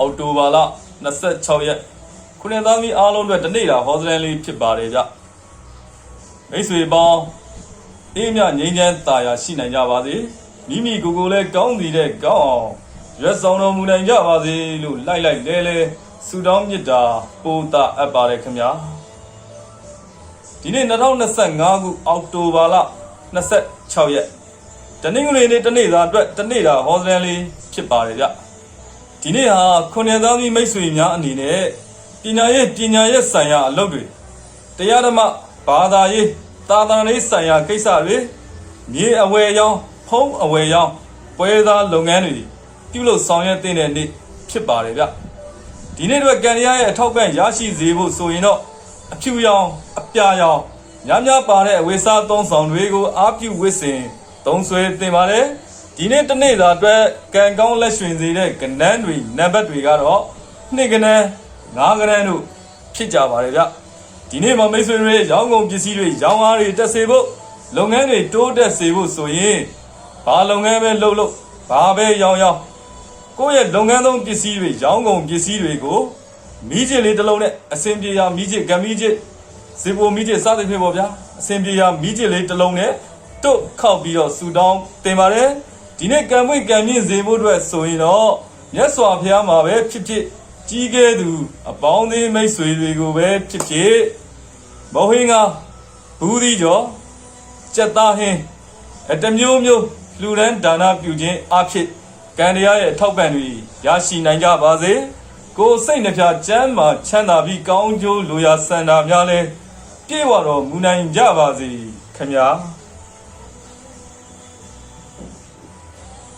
အောက်တိုဘာလ26ရက်ခုနှစ်သားမီးအားလုံးအတွက်တနေ့တာဟောစတန်လေးဖြစ်ပါတယ်ဗျမိတ်ဆွေပေါင်းအေးမြငိမ့်ချမ်းတာယာရှိနိုင်ကြပါစေမိမိကိုယ်ကိုယ်လည်းကောင်းစီတဲ့ကောင်းအောင်ရွတ်ဆောင်တော်မူနိုင်ကြပါစေလို့လိုက်လိုက်လဲလဲဆုတောင်းမြတ်တာပို့တာအပ်ပါတယ်ခင်ဗျာဒီနေ့2025ခုအောက်တိုဘာလ26ရက်တနင်္ဂနွေနေ့တနေ့သားအတွက်တနေ့တာဟောစတန်လေးဖြစ်ပါတယ်ဗျ ဒီနေ့ဟာခုနှစ်သားသမီးမိတ်ဆွေများအနေနဲ့ပညာရေးပညာရေးဆိုင်ရာအလုပ်တွေတရားဓမ္မဘာသာရေးသာသနာရေးဆိုင်ရာကိစ္စတွေမြေအဝယ်ရောင်းဖုံးအဝယ်ရောင်းပွဲသားလုပ်ငန်းတွေပြုလုပ်ဆောင်ရွက်တဲ့နေ့ဖြစ်ပါတယ်ဗျဒီနေ့တော့ကံရရဲ့အထောက်ပံ့ရရှိစေဖို့ဆိုရင်တော့အဖြူရောင်အပြာရောင်များများပါတဲ့အဝေစားသုံးဆောင်တွေကိုအားပြုဝစ်စင်သုံးဆွဲတင်ပါတယ် ဒီနေ့တစ်နေ့သာအတွက်ကံကောင်းလက်ရွှင်စေတဲ့ကဏ္ဍတွေနံပါတ်တွေကတော့နှစ်ကဏ္ဍငါးကဏ္ဍတို့ဖြစ်ကြပါတယ်ဗျဒီနေ့မှာမိတ်ဆွေတွေရောင်းကုန်ပစ္စည်းတွေရောင်းအားတွေတက်စေဖို့လုပ်ငန်းတွေတိုးတက်စေဖို့ဆိုရင်ဘာလုပ်ငန်းပဲလုပ်လို့ဘာပဲရောင်းရောင်းကိုယ့်ရဲ့လုပ်ငန်းသုံးပစ္စည်းတွေရောင်းကုန်ပစ္စည်းတွေကိုမီးကျစ်လေးတစ်လုံးနဲ့အစင်ပြေရာမီးကျစ်ကမီးကျစ်ဇေဘိုမီးကျစ်စသဖြင့်ပေါ့ဗျာအစင်ပြေရာမီးကျစ်လေးတစ်လုံးနဲ့တုတ်ခောက်ပြီးတော့ဆူတောင်းတင်ပါတယ် ဒီနေ့ကံမွေ့ကံမြင့်စေဖို့အတွက်ဆိုရင်တော့မြတ်စွာဘုရားမှာပဲဖြစ်ဖြစ်ကြီးကဲသူ အပေါင်းသေးမိတ်ဆွေတွေကိုပဲဖြစ်ဖြစ်မဟင်းကဘူးသီးကျော်စက်သားဟင်းအတစ်မျိုးမျိုးလှူဒန်းဒါနပြုခြင်းအဖြစ်ကံတရားရဲ့အထောက်ပံ့တွေရရှိနိုင်ကြပါစေကိုယ်စိတ်နှပြချမ်းသာချမ်းသာပြီးကောင်းကျိုးလိုရာဆန္ဒများလဲပြေဝတော်မူနိုင်ကြပါစေခင်ဗျာ